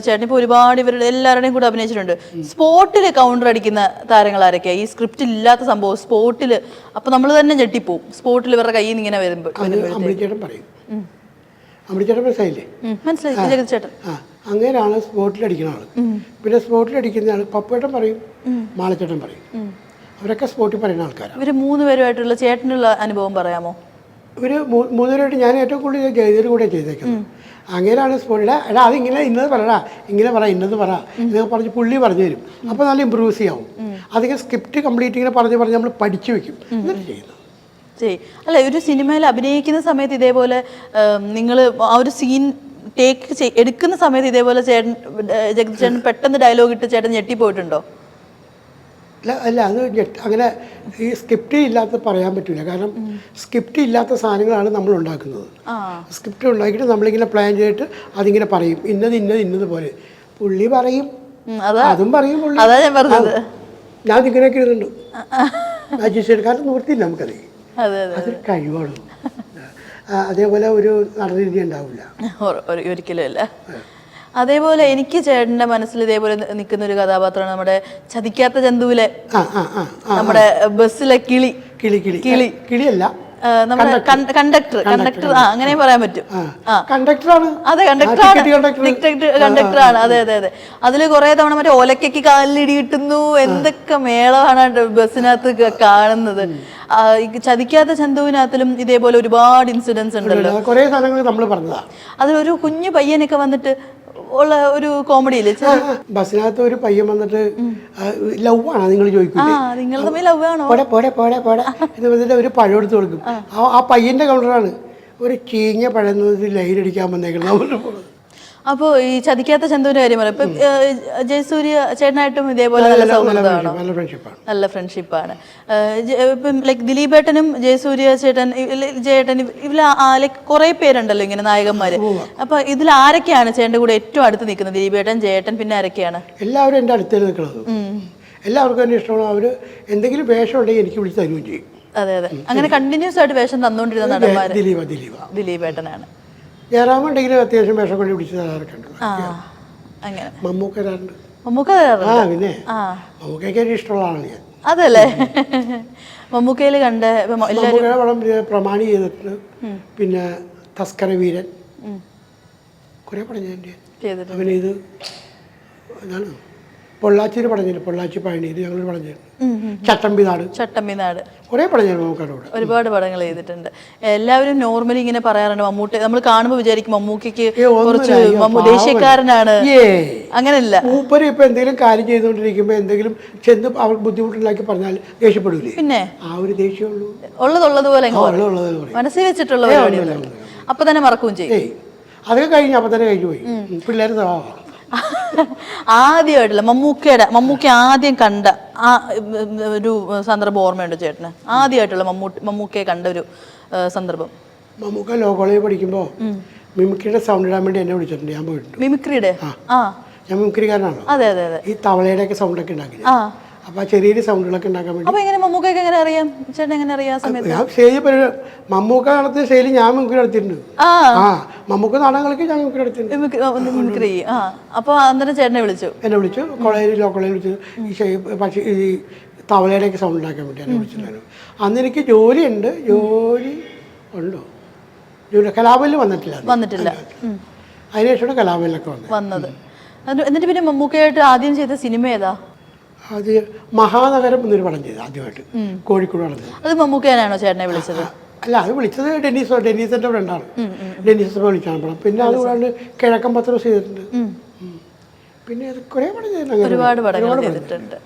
Speaker 2: ചേട്ടൻ ഇപ്പോൾ ഒരുപാട് ഇവരുടെ എല്ലാവരുടെയും കൂടെ അഭിനയിച്ചിട്ടുണ്ട്. സ്പോട്ടിൽ കൗണ്ടർ അടിക്കുന്ന താരങ്ങൾ ആരൊക്കെയാ? ഈ സ്ക്രിപ്റ്റ് ഇല്ലാത്ത സംഭവം സ്പോട്ടിൽ അപ്പൊ നമ്മൾ തന്നെ ഞെട്ടിപ്പോവും. സ്പോട്ടിൽ ഇവരുടെ കയ്യിൽ നിന്ന് ഇങ്ങനെ വരുമ്പോൾ
Speaker 1: മനസ്സിലായില്ലേ?
Speaker 2: മനസ്സിലായി. ചേട്ടൻ
Speaker 1: അങ്ങനെയാണ് സ്പോട്ടിൽ അടിക്കുന്ന ആൾ പിന്നെ സ്പോട്ടിൽ അടിക്കുന്ന ആൾ പപ്പേട്ടൻ പറയും മാളച്ചേട്ടൻ പറയും. അവരൊക്കെ സ്പോട്ടിൽ പറയുന്ന ആൾക്കാരാണ്
Speaker 2: ഇവർ മൂന്ന് പേരുമായിട്ടുള്ള ചേട്ടനുള്ള അനുഭവം പറയാമോ?
Speaker 1: ഇവർ മൂന്നുപേരുമായിട്ട് ഞാൻ ഏറ്റവും കൂടുതൽ ജയതിയുടെ കൂടെ ചെയ്തേക്കുന്നത്. അങ്ങനെയാണ് സ്പോട്ടിലെ എടാ അത് ഇങ്ങനെ ഇന്നത് പറയടാ ഇങ്ങനെ പറ ഇന്നത് പറ എന്നൊക്കെ പറഞ്ഞ് പുള്ളി പറഞ്ഞു തരും. അപ്പോൾ നല്ല ഇമ്പ്രൂവ് ചെയ്യാവും. അധികം സ്ക്രിപ്റ്റ് കംപ്ലീറ്റ് ഇങ്ങനെ പറഞ്ഞ് പറഞ്ഞ് നമ്മൾ പഠിച്ചു വെക്കും. എന്നിട്ട് ചെയ്യുന്നത്.
Speaker 2: ശരി. അല്ല ഒരു സിനിമയിൽ അഭിനയിക്കുന്ന സമയത്ത് ഇതേപോലെ നിങ്ങൾ ആ ഒരു സീൻ ടേക്ക് എടുക്കുന്ന സമയത്ത് ഇതേപോലെ ചേട്ടൻ ജഗദീഷ് ജഗത് ചേട്ടൻ പെട്ടെന്ന് ഡയലോഗ് ഇട്ട് ചേട്ടൻ ഞെട്ടിപ്പോയിട്ടുണ്ടോ?
Speaker 1: അല്ല അല്ല അത് ഞെട്ട് അങ്ങനെ ഈ സ്ക്രിപ്റ്റ് ഇല്ലാത്ത പറയാൻ പറ്റില്ല കാരണം സ്ക്രിപ്റ്റ് ഇല്ലാത്ത സാധനങ്ങളാണ് നമ്മൾ ഉണ്ടാക്കുന്നത്. സ്ക്രിപ്റ്റ് ഉണ്ടാക്കിയിട്ട് നമ്മളിങ്ങനെ പ്ലാൻ ചെയ്തിട്ട് അതിങ്ങനെ പറയും. ഇന്നത് ഇന്നത് ഇന്നത് പോലെ. പുള്ളി പറയും.
Speaker 2: അതും
Speaker 1: പറയും പുള്ളി.
Speaker 2: ഞാൻ
Speaker 1: ഇങ്ങനെയൊക്കെ ഇരുന്നുണ്ട് കാരണം നിവൃത്തിയില്ല നമുക്കത്.
Speaker 2: അതെ അതെ
Speaker 1: അതൊരു കഴിവാണ്. അതേപോലെ ഒരു നടനരീതി ഉണ്ടാവില്ല.
Speaker 2: ഒരു- ഒരിക്കലും അതേപോലെ എനിക്ക് ചേട്ടന്റെ മനസ്സിൽ ഇതേപോലെ നിൽക്കുന്ന ഒരു കഥാപാത്രമാണ് നമ്മുടെ ചതിക്കാത്ത ജന്തുവിലെ നമ്മുടെ ബസ്സിലെ കിളി.
Speaker 1: കിളി കിളി.
Speaker 2: കിളി.
Speaker 1: കിളിയല്ല.
Speaker 2: നമ്മുടെ കണ്ടക്ടർ. കണ്ടക്ടർ. ആ അങ്ങനെ പറയാൻ പറ്റും.
Speaker 1: കണ്ടക്ടറാണ്.
Speaker 2: അതെ കണ്ടക്ടർ. ആണ് കണ്ടക്ടർ ആണ് അതെ അതെ അതെ. അതിൽ കുറെ തവണ മറ്റേ ഓലക്കയ്ക്ക് കാലിലിടി കിട്ടുന്നു എന്തൊക്കെ മേളമാണ് ബസ്സിനകത്ത് കാണുന്നത്. ചതിക്കാത്ത ചന്തുവിനകത്തിലും ഇതേപോലെ ഒരുപാട് ഇൻസിഡൻസ് ഉണ്ടല്ലോ. അതിലൊരു കുഞ്ഞു പയ്യനൊക്കെ വന്നിട്ട് ഉള്ള ഒരു കോമഡി
Speaker 1: ബസ്സിനകത്ത് ഒരു പയ്യൻ വന്നിട്ട് ലവ് ആണോ നിങ്ങൾ
Speaker 2: ആ
Speaker 1: ചോദിക്കൂലേ
Speaker 2: നിങ്ങൾ തമ്മിൽ ലവ് ആണോ?
Speaker 1: പോടെ പോടെ പോടെ പോടെ. ഇത് വന്നിട്ട് ഒരു പഴം എടുത്ത് കൊടുക്കും. ആ. പയ്യന്റെ കൗണ്ടറാണ് ഒരു ചീഞ്ഞ പഴം ലൈൻ അടിക്കാൻ വന്നേക്കുന്നത്
Speaker 2: അപ്പോ ഈ ചതിക്കാത്ത ചന്തുവിന്റെ കാര്യം പറയാം. ഇപ്പൊ ജയസൂര്യ ചേട്ടനായിട്ടും ഇതേപോലെ നല്ല സൗഹൃദമാണ്?
Speaker 1: നല്ല ഫ്രണ്ട്ഷിപ്പാണ്
Speaker 2: ഇപ്പം ലൈക്ക് ദിലീപേട്ടനും ജയസൂര്യ ചേട്ടൻ ചേട്ടൻ ഇവർ ലൈക്ക് കുറെ പേരുണ്ടല്ലോ ഇങ്ങനെ നായകന്മാര്. അപ്പൊ ഇതിൽ ആരൊക്കെയാണ് ചേട്ടന്റെ കൂടെ ഏറ്റവും അടുത്ത് നിൽക്കുന്നത്? ദിലീപേട്ടൻ ജേട്ടൻ പിന്നെ ആരൊക്കെയാണ്?
Speaker 1: എല്ലാവരും എന്റെ അടുത്തേക്ക് നിൽക്കുന്നത്. എല്ലാവർക്കും തന്നെ ഇഷ്ടമാണ്. അവർ എന്തെങ്കിലും വേഷം ഉണ്ടെങ്കിൽ എനിക്ക് വിളിച്ച് തരുകയും ചെയ്യും.
Speaker 2: അതെ അതെ. അങ്ങനെ കണ്ടിന്യൂസ് ആയിട്ട് വേഷം തന്നുകൊണ്ടിരുന്ന നടന്മാർ
Speaker 1: ദിലീപ ദിലീപ.
Speaker 2: ദിലീപേട്ടനാണ്.
Speaker 1: ജയറാമ ഉണ്ടെങ്കിലും അത്യാവശ്യം വേഷം കൊണ്ട് വിളിച്ച് തരാറൊക്കെ ഉണ്ട്.
Speaker 2: ആ അങ്ങനെ.
Speaker 1: മമ്മൂക്ക തരാറുണ്ട്
Speaker 2: മമ്മൂക്ക
Speaker 1: ആ
Speaker 2: തരാറുണ്ട്
Speaker 1: പിന്നെ എനിക്ക് ഇഷ്ടമുള്ള ആളാണ് ഞാൻ.
Speaker 2: അതല്ലേ? മമ്മൂക്കയിൽ കണ്ട്
Speaker 1: മമ്മൂക്കയുടെ പടം പ്രമാണി ചെയ്തിട്ടുണ്ട് പിന്നെ തസ്കര വീരൻ. കുറേ പടം ഞാൻ അവനെ ഇത് പൊള്ളാച്ചിയിൽ പടം ചെയ്തു പൊള്ളാച്ചി പഴനിയിൽ ഞങ്ങൾ പടം ചെയ്തു
Speaker 2: ഉം. ചട്ടമ്പിനാട്.
Speaker 1: കുറേ പടങ്ങൾ മമ്മൂക്കയുടെ
Speaker 2: ഒരുപാട് പടങ്ങൾ ചെയ്തിട്ടുണ്ട്. എല്ലാവരും നോർമലി ഇങ്ങനെ പറയാറുണ്ട് മമ്മൂട്ടി നമ്മൾ കാണുമ്പോൾ വിചാരിക്കും മമ്മൂക്കയ്ക്ക് കുറച്ച്. ദേശീയക്കാരനാണ്
Speaker 1: ഏയ്.
Speaker 2: അങ്ങനെയല്ല
Speaker 1: മൂപ്പര് ഇപ്പൊ എന്തെങ്കിലും കാര്യം ചെയ്തുകൊണ്ടിരിക്കുമ്പോൾ എന്തെങ്കിലും ചെന്ന് അവർക്ക് ബുദ്ധിമുട്ടുണ്ടാക്കി പറഞ്ഞാൽ ദേഷ്യപ്പെടില്ലേ
Speaker 2: പിന്നെ?
Speaker 1: ആ ഒരു ദേഷ്യമുള്ളൂ
Speaker 2: ഉള്ളതുള്ളതുപോലെ അങ്ങ് പറയും.
Speaker 1: ഉള്ളത് ഉള്ളത് പറയും
Speaker 2: മനസ്സിൽ വെച്ചിട്ടുള്ള അപ്പൊ തന്നെ മറക്കുകയും ചെയ്യും.
Speaker 1: അതൊക്കെ കഴിഞ്ഞ് അപ്പൊ തന്നെ കഴിഞ്ഞു പോയി. പിള്ളേർ സ്വഭാവമാണ്
Speaker 2: ആദ്യമായിട്ടില്ല മമ്മൂക്കയുടെ മമ്മൂക്ക ആദ്യം കണ്ട ആ ഒരു സന്ദർഭം ഓർമ്മയുണ്ട് ചേട്ടന്? ആദ്യമായിട്ടുള്ള മമ്മൂട്ടി മമ്മൂക്കയെ കണ്ട ഒരു സന്ദർഭം.
Speaker 1: മമ്മൂക്ക ലോ കോളേജിൽ പഠിക്കുമ്പോൾ മിമിക്രിയുടെ സൗണ്ട് ഇടാൻ വേണ്ടി എന്നെ വിളിച്ചിട്ടുണ്ട് ഞാൻ പോയിട്ടുണ്ട്.
Speaker 2: മിമിക്രിയുടെ? ആ.
Speaker 1: ഞാൻ മിമിക്രിക്കാരനാണല്ലോ
Speaker 2: അതെ അതെ അതെ.
Speaker 1: ഈ തവളയുടെ ഒക്കെ സൗണ്ട് ഒക്കെ ഉണ്ടാക്കി
Speaker 2: ആ.
Speaker 1: അപ്പോൾ ആ ചെറിയ ചെറിയ സൗണ്ടുകളൊക്കെ ഉണ്ടാക്കാൻ വേണ്ടി.
Speaker 2: അപ്പോൾ എങ്ങനെ മമ്മൂക്കൊക്കെ എങ്ങനെ അറിയാം? ചേട്ടൻ എങ്ങനെ അറിയാം ആ സമയത്ത്?
Speaker 1: ഞാൻ സ്റ്റേജ് പരിപാടി മമ്മൂക്ക നടത്തിയ ശൈലി ഞാൻ മിമിക്രി നടത്തിയിട്ടുണ്ട്.
Speaker 2: ആ.
Speaker 1: ആ മമ്മൂക്ക നാടകങ്ങളൊക്കെ ഞാൻ മിമിക്രി നടത്തിയിട്ടുണ്ട്.
Speaker 2: മിമിക്രി ഒന്ന് മിമിക്രി. ചെയ്യും ആ അപ്പോൾ അന്നേരം ചേട്ടനെ വിളിച്ചു.
Speaker 1: എന്നെ വിളിച്ചു കോളേജിൽ ലോ കോളേജിൽ വിളിച്ചു. ഈ ഷേ- പക്ഷേ ഈ തവളയുടെയൊക്കെ സൗണ്ട് ഉണ്ടാക്കാൻ വേണ്ടി എന്നെ വിളിച്ചിട്ടുണ്ടായിരുന്നു അന്ന് എനിക്ക് ജോലിയുണ്ട്. ജോലി ഉണ്ടോ? ജോലി കലാഭവനിൽ വന്നിട്ടില്ല അത്.
Speaker 2: വന്നിട്ടില്ല. ഉം.
Speaker 1: അതിനുശേഷമാണ് കലാഭവനിലൊക്കെ വന്നത്.
Speaker 2: വന്നത്. അത് എന്നിട്ട് പിന്നെ മമ്മൂക്കയായിട്ട് ആദ്യം ചെയ്ത സിനിമ ഏതാ?
Speaker 1: അത് മഹാനഗരം എന്നൊരു പടം ചെയ്തു ആദ്യമായിട്ട്. കോഴിക്കോട് പടം
Speaker 2: അത് മമ്മൂക്കയാണോ ചേട്ടനെ വിളിച്ചത്?
Speaker 1: അല്ല അത് വിളിച്ചത് ഡെന്നീസ് ഡെന്നീസിന്റെ ഫ്രണ്ടാണ്. ഡെന്നീസ് വിളിച്ചാണ് പടം. പിന്നെ അതുകൂടാണ്ട് കിഴക്കൻ പത്ര ചെയ്തിട്ടുണ്ട്. പിന്നെ അത് കുറേ പടം ചെയ്തിട്ടുണ്ട്
Speaker 2: ഒരുപാട് പടങ്ങൾ ചെയ്തിട്ടുണ്ട്.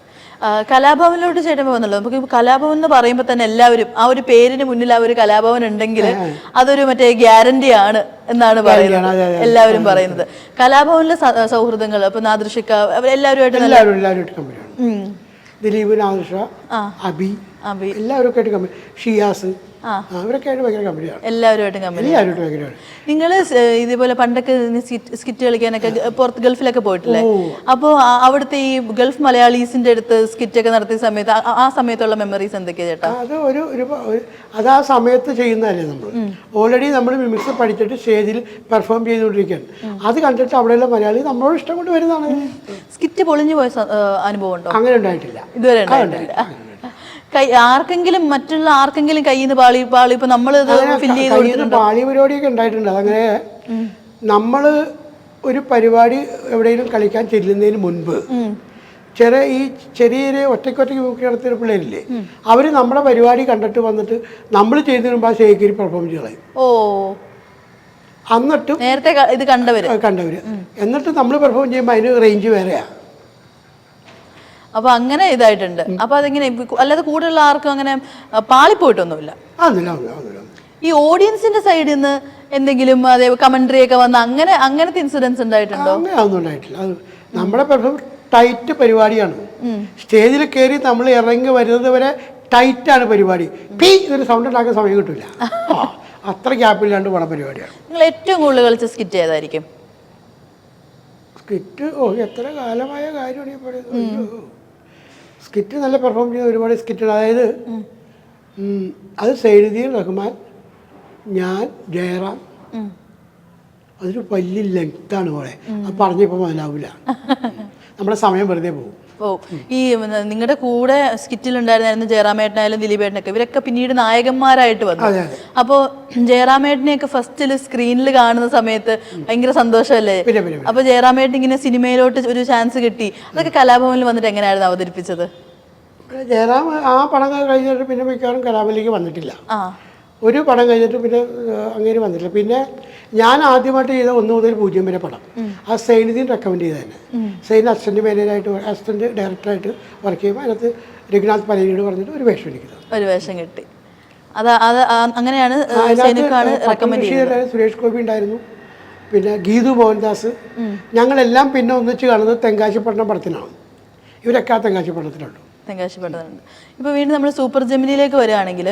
Speaker 2: കലാഭവനിലോട്ട് ചേട്ടൻ പോകുന്നല്ലോ നമുക്ക് കലാഭവൻ എന്ന് പറയുമ്പോൾ തന്നെ എല്ലാവരും ആ ഒരു പേരിന് മുന്നിൽ ആ ഒരു കലാഭവൻ ഉണ്ടെങ്കിൽ അതൊരു മറ്റേ ഗ്യാരണ്ടി ആണ് എന്നാണ് പറയുന്നത്. എല്ലാവരും പറയുന്നത്. കലാഭവനിലെ സൗഹൃദങ്ങൾ ഇപ്പൊ നാദൃശിക്ക എല്ലാവരുമായിട്ട്
Speaker 1: ദിലീപ് നാദിഷ
Speaker 2: ആ.
Speaker 1: അബി
Speaker 2: അബി
Speaker 1: എല്ലാവരും ആയിട്ട് കമ്പനി ഷിയാസ്. അവരൊക്കെ ആയിട്ട് ഭയങ്കര കമ്പനിയാണ്
Speaker 2: എല്ലാവരുമായിട്ടും കമ്പനി
Speaker 1: എല്ലാവരുമായിട്ട് ഭയങ്കരമാണ്
Speaker 2: നിങ്ങൾ ഇതുപോലെ പണ്ടൊക്കെ സ്കിറ്റ് കളിക്കാനൊക്കെ പുറത്ത് ഗൾഫിലൊക്കെ പോയിട്ടില്ലേ? അപ്പോൾ അവിടുത്തെ ഈ ഗൾഫ് മലയാളീസിന്റെ അടുത്ത് സ്കിറ്റ് ഒക്കെ നടത്തിയ സമയത്ത് ആ- ആ സമയത്തുള്ള മെമ്മറീസ് എന്തൊക്കെയാ ചേട്ടാ?
Speaker 1: അത് ഒരു ഒരു അത് ആ സമയത്ത് ചെയ്യുന്നതല്ലേ നമ്മൾ ഓൾറെഡി നമ്മൾ മിമിക്സ് പഠിച്ചിട്ട് സ്റ്റേജിൽ പെർഫോം ചെയ്തുകൊണ്ടിരിക്കുകയാണ്. അത് കണ്ടിട്ട് അവിടെയുള്ള മലയാളി നമ്മളോട് ഇഷ്ടം കൊണ്ട് വരുന്നതാണ്.
Speaker 2: സ്കിറ്റ് പൊളിഞ്ഞു പോയ അനുഭവം ഉണ്ടോ?
Speaker 1: അങ്ങനെ ഉണ്ടായിട്ടില്ല.
Speaker 2: ഇതുവരെ ഉണ്ടായിട്ടില്ല. കൈ ആർക്കെങ്കിലും മറ്റുള്ള ആർക്കെങ്കിലും കയ്യിൽ നിന്ന് പാളി പാളി ഇപ്പൊ നമ്മൾ ഫില്ല് ചെയ്ത്
Speaker 1: പാളി പരിപാടിയൊക്കെ ഉണ്ടായിട്ടുണ്ട്. അതങ്ങനെ നമ്മൾ ഒരു പരിപാടി എവിടെയെങ്കിലും കളിക്കാൻ ചെല്ലുന്നതിന് മുൻപ് ചെറിയ ഈ ചെറിയ ചെറിയ ഒറ്റയ്ക്ക് ഒറ്റയ്ക്ക് നോക്കി നടത്തുന്ന പിള്ളേരില്ലേ അവർ നമ്മുടെ പരിപാടി കണ്ടിട്ട് വന്നിട്ട് നമ്മൾ ചെയ്യുന്നതിന് മുമ്പ് ആ ശേഖരി പെർഫോം ചെയ്ത്
Speaker 2: ഓ.
Speaker 1: എന്നിട്ടും
Speaker 2: നേരത്തെ ഇത് കണ്ടവര്.
Speaker 1: കണ്ടവര്. എന്നിട്ട് നമ്മൾ പെർഫോം ചെയ്യുമ്പോൾ അതിന് റേഞ്ച് വേറെയാണ്
Speaker 2: അപ്പൊ അങ്ങനെ ഇതായിട്ടുണ്ട്. അപ്പൊ അതെങ്ങനെ അല്ലാതെ കൂടെയുള്ള ആർക്കും അങ്ങനെ പാളിപ്പോയിട്ടൊന്നുമില്ല. ഈ ഓഡിയൻസിന്റെ സൈഡിൽ നിന്ന് എന്തെങ്കിലും അതേ കമന്ററി ഒക്കെ വന്ന് അങ്ങനെ അങ്ങനത്തെ ഇൻസിഡൻസ് ഉണ്ടായിട്ടുണ്ടോ?
Speaker 1: ഒന്നും ഉണ്ടായിട്ടില്ല. നമ്മുടെ ടൈറ്റ് പരിപാടിയാണ്. സ്റ്റേജിൽ കയറി നമ്മൾ ഇറങ്ങി വരുന്നത് വരെ ടൈറ്റാണ് പരിപാടി. പീ ഇതൊരു സൗണ്ട് ഉണ്ടാക്കാൻ സമയം കിട്ടില്ല അത്ര ഗ്യാപ്പില്ലാണ്ട് പണം പരിപാടിയാണ്.
Speaker 2: നിങ്ങൾ ഏറ്റവും കൂടുതൽ കളിച്ച സ്കിറ്റ് ഏതായിരിക്കും?
Speaker 1: സ്കിറ്റ് ഓ എത്ര കാലമായ കാര്യമാണ് ഈ പറയുന്നത്. സ്കിറ്റ് നല്ല പെർഫോം ചെയ്ത ഒരുപാട് സ്കിറ്റുകൾ. അതായത് അത് സൈനുദ്ദീൻ റഹ്മാൻ ഞാൻ ജയറാം. അതൊരു വലിയ ലെങ്താണ് പോലെ അത് പറഞ്ഞപ്പോൾ മനസ്സിലാവില്ല നമ്മുടെ സമയം വെറുതെ പോകും.
Speaker 2: ഓ ഈ നിങ്ങളുടെ കൂടെ സ്കിറ്റിലുണ്ടായിരുന്നായിരുന്നു ജയറാമേട്ടനായാലും ദിലീപേട്ടനൊക്കെ. ഇവരൊക്കെ പിന്നീട് നായകന്മാരായിട്ട് വന്നു. അപ്പോൾ ജയറാമേട്ടനെയൊക്കെ ഫസ്റ്റിൽ സ്ക്രീനിൽ കാണുന്ന സമയത്ത് ഭയങ്കര സന്തോഷമല്ലേ? അപ്പോൾ ജയറാമേട്ടൻ ഇങ്ങനെ സിനിമയിലോട്ട് ഒരു ചാൻസ് കിട്ടി. അതൊക്കെ കലാഭവനിൽ വന്നിട്ട് എങ്ങനെയായിരുന്നു അവതരിപ്പിച്ചത്?
Speaker 1: ജയറാം ആ പടം കഴിഞ്ഞിട്ട് പിന്നെ മിക്കവാറും കലാമിലേക്ക് വന്നിട്ടില്ല. ഒരു പടം കഴിഞ്ഞിട്ട് പിന്നെ അങ്ങനെ വന്നിട്ടില്ല. പിന്നെ ഞാൻ ആദ്യമായിട്ട് ചെയ്ത ഒന്ന് മുതൽ പൂജ്യം വരെ പടം. ആ സൈനുദ്ദീൻ റെക്കമെൻഡ് ചെയ്ത തന്നെ സൈൻ അസിസ്റ്റന്റ് മാനേജറായിട്ട് അസിസ്റ്റന്റ് ഡയറക്ടറായിട്ട് വർക്ക് ചെയ്യുമ്പോൾ അതിനകത്ത് രഘുനാഥ് പലേനോട് പറഞ്ഞിട്ട് ഒരു വേഷം എടുക്കുന്നത്
Speaker 2: ഒരു വേഷം കിട്ടി. അത് അത് അങ്ങനെയാണ്
Speaker 1: സുരേഷ് ഗോപി ഉണ്ടായിരുന്നു. പിന്നെ ഗീതു മോഹൻദാസ്. ഞങ്ങളെല്ലാം പിന്നെ ഒന്നിച്ച് കാണുന്നത് തെങ്കാശിപ്പട്ടണം പടത്തിനാണ്. ഇവരൊക്കെ ആ തെങ്കാശിപ്പട്ടണത്തിലുണ്ട്
Speaker 2: തെങ്കാശിപ്പെടുന്നുണ്ട് ഇപ്പൊ വീണ്ടും നമ്മൾ സൂപ്പർ ജെമിനിയിലേക്ക് വരികയാണെങ്കിൽ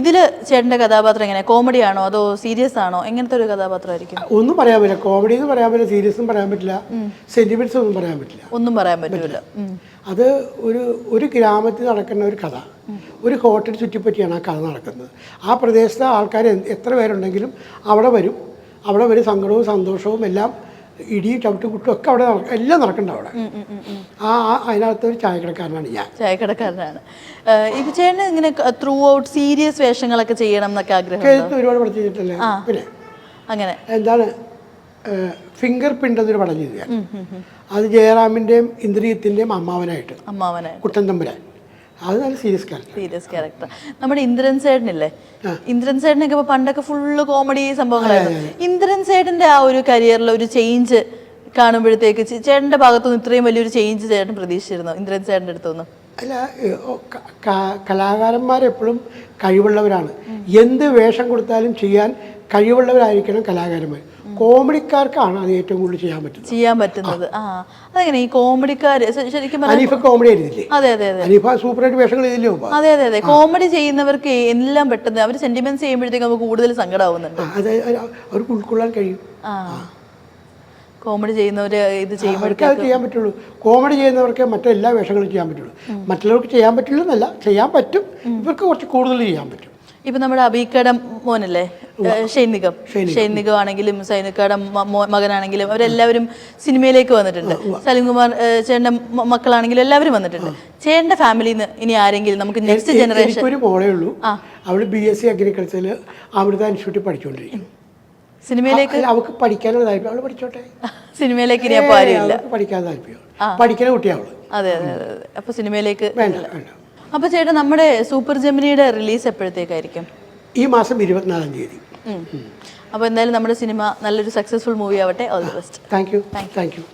Speaker 2: ഇതിൽ ചേട്ടന്റെ കഥാപാത്രം എങ്ങനെ? കോമഡി ആണോ അതോ സീരിയസ് ആണോ? എങ്ങനത്തെ ഒരു കഥാപാത്രമായിരിക്കും?
Speaker 1: ഒന്നും പറയാൻ പറ്റില്ല. കോമഡി എന്ന് പറയാൻ പറ്റില്ല സീരിയസും പറയാൻ പറ്റില്ല സെന്റിമെന്റ്സ് ഒന്നും പറയാൻ പറ്റില്ല.
Speaker 2: ഒന്നും പറയാൻ പറ്റില്ല.
Speaker 1: അത് ഒരു ഒരു ഗ്രാമത്തിൽ നടക്കുന്ന ഒരു കഥ. ഒരു ഹോട്ടൽ ചുറ്റിപ്പറ്റിയാണ് ആ കഥ നടക്കുന്നത്. ആ പ്രദേശത്തെ ആൾക്കാർ എത്ര പേരുണ്ടെങ്കിലും അവിടെ വരും. അവിടെ വരും. സങ്കടവും സന്തോഷവും എല്ലാം ഇടിയും ചവിട്ട് കുട്ടും ഒക്കെ അവിടെ എല്ലാം നടക്കണ്ട അവിടെ. ആ ആ- അതിനകത്ത് ഒരു ചായക്കടക്കാരനാണ് ഞാൻ.
Speaker 2: ചായക്കടക്കാരനാണ്. ഇപ്പൊ ചേട്ടന് ഇങ്ങനെ ത്രൂ ഔട്ട് സീരിയസ് വേഷങ്ങളൊക്കെ ചെയ്യണം എന്നൊക്കെ ആഗ്രഹം
Speaker 1: ഒരുപാട് പടം ചെയ്തിട്ടല്ലേ? പിന്നെ
Speaker 2: അങ്ങനെ.
Speaker 1: എന്താണ് ഫിംഗർ പ്രിന്റ് എന്നൊരു പടം ചെയ്തു അത് ജയറാമിന്റെയും ഇന്ദ്രിയത്തിന്റെയും അമ്മാവനായിട്ട്.
Speaker 2: അമ്മാവനായി
Speaker 1: കുട്ടൻ തമ്പുരാൻ. അത് നല്ല സീരിയസ് ക്യാരക്ടർ.
Speaker 2: Serious character. നമ്മുടെ ഇന്ദ്രൻ സേട്ടനില്ലേ ഇന്ദ്രൻ സേട്ടനൊക്കെ പണ്ടൊക്കെ ഫുള്ള് കോമഡി സംഭവങ്ങളായിരുന്നു. ഇന്ദ്രൻ സേട്ടന്റെ ആ ഒരു കരിയറിൽ ഒരു ചേഞ്ച് കാണുമ്പോഴത്തേക്ക് ചേട്ടന്റെ ഭാഗത്തുനിന്ന് ഇത്രയും വലിയൊരു ചേഞ്ച് ചേട്ടൻ പ്രതീക്ഷിച്ചിരുന്നു? ഇന്ദ്രൻ ചേട്ടന്റെ അടുത്തുനിന്ന്?
Speaker 1: അല്ല കലാകാരന്മാരെപ്പോഴും കഴിവുള്ളവരാണ്. എന്ത് വേഷം കൊടുത്താലും ചെയ്യാൻ കഴിവുള്ളവരായിരിക്കണം കലാകാരന്മാർ കോമഡിക്കാർക്കാണ് അത് ഏറ്റവും കൂടുതൽ ചെയ്യാൻ പറ്റുന്നത്.
Speaker 2: ചെയ്യാൻ പറ്റുന്നത്. ആ. അതെങ്ങനെ ഈ കോമഡിക്കാര് ശരിക്കും
Speaker 1: അനീഫ കോമഡി ആയിരുന്നില്ലേ
Speaker 2: അതെ അതെ അതെ.
Speaker 1: അനീഫ സൂപ്പറായിട്ട് വേഷങ്ങൾ ചെയ്തില്ലേ?
Speaker 2: അതെ അതെ അതെ. കോമഡി ചെയ്യുന്നവർക്ക് എല്ലാം പെട്ടെന്ന് അവർ സെന്റിമെന്റ്സ് ചെയ്യുമ്പോഴത്തേക്ക് നമുക്ക് കൂടുതൽ സങ്കടമാവുന്നുണ്ട്
Speaker 1: ആവുന്നുണ്ട് അത് അവർക്ക് ഉൾക്കൊള്ളാൻ കഴിയും.
Speaker 2: ആ. കോമഡി ചെയ്യുന്നവര് ഇത് ചെയ്യുമ്പോൾ
Speaker 1: അവർക്ക് അത് ചെയ്യാൻ പറ്റുള്ളൂ. കോമഡി ചെയ്യുന്നവർക്ക് മറ്റെല്ലാ വേഷങ്ങളും ചെയ്യാൻ പറ്റുള്ളൂ. മറ്റുള്ളവർക്ക് ചെയ്യാൻ പറ്റില്ല എന്നല്ല ചെയ്യാൻ പറ്റും. ഇവർക്ക് കുറച്ച് കൂടുതൽ ചെയ്യാൻ പറ്റും.
Speaker 2: ഇപ്പൊ നമ്മുടെ അബീക്കട മോനല്ലേ? ഷെയ്ൻ നിഗം ഷെയ്ൻ നിഗം ആണെങ്കിലും സൈനിക്കട മകനാണെങ്കിലും അവരെല്ലാവരും സിനിമയിലേക്ക് വന്നിട്ടുണ്ട്. സലിംകുമാർ കുമാർ ചേട്ടന്റെ മക്കളാണെങ്കിലും എല്ലാവരും വന്നിട്ടുണ്ട്. ചേട്ടന്റെ ഫാമിലിന്ന് നിന്ന് ഇനി ആരെങ്കിലും നമുക്ക് നെക്സ്റ്റ് ജനറേഷൻ
Speaker 1: ഒരു മോളേ ഉള്ളൂ. അവൾ ബി എസ് സി. അഗ്രികൾച്ചറിൽ അമൃത ഇൻസ്റ്റിറ്റ്യൂട്ടിൽ പഠിച്ചുകൊണ്ടിരിക്കും
Speaker 2: സിനിമയിലേക്ക്
Speaker 1: അവൾക്ക് പഠിക്കാനുള്ള താല്പര്യം അവൾ പഠിച്ചോട്ടെ.
Speaker 2: സിനിമയിലേക്ക് ഇനി അപ്പോൾ ആരും
Speaker 1: പഠിക്കാൻ താല്പര്യം പഠിക്കുന്ന കുട്ടിയാണ്
Speaker 2: അതെ അതെ അതെ അതെ. അപ്പൊ സിനിമയിലേക്ക്
Speaker 1: വേണ്ട വേണ്ട.
Speaker 2: അപ്പൊ ചേട്ടാ നമ്മുടെ സൂപ്പർ ജെമിനിയുടെ റിലീസ് എപ്പോഴത്തേക്കായിരിക്കും?
Speaker 1: ഈ മാസം ഇരുപത്തിനാലാം തീയതി.
Speaker 2: അപ്പോൾ എന്തായാലും നമ്മുടെ സിനിമ നല്ലൊരു സക്സസ്ഫുൾ മൂവി ആവട്ടെ. All the best
Speaker 1: thank you thank you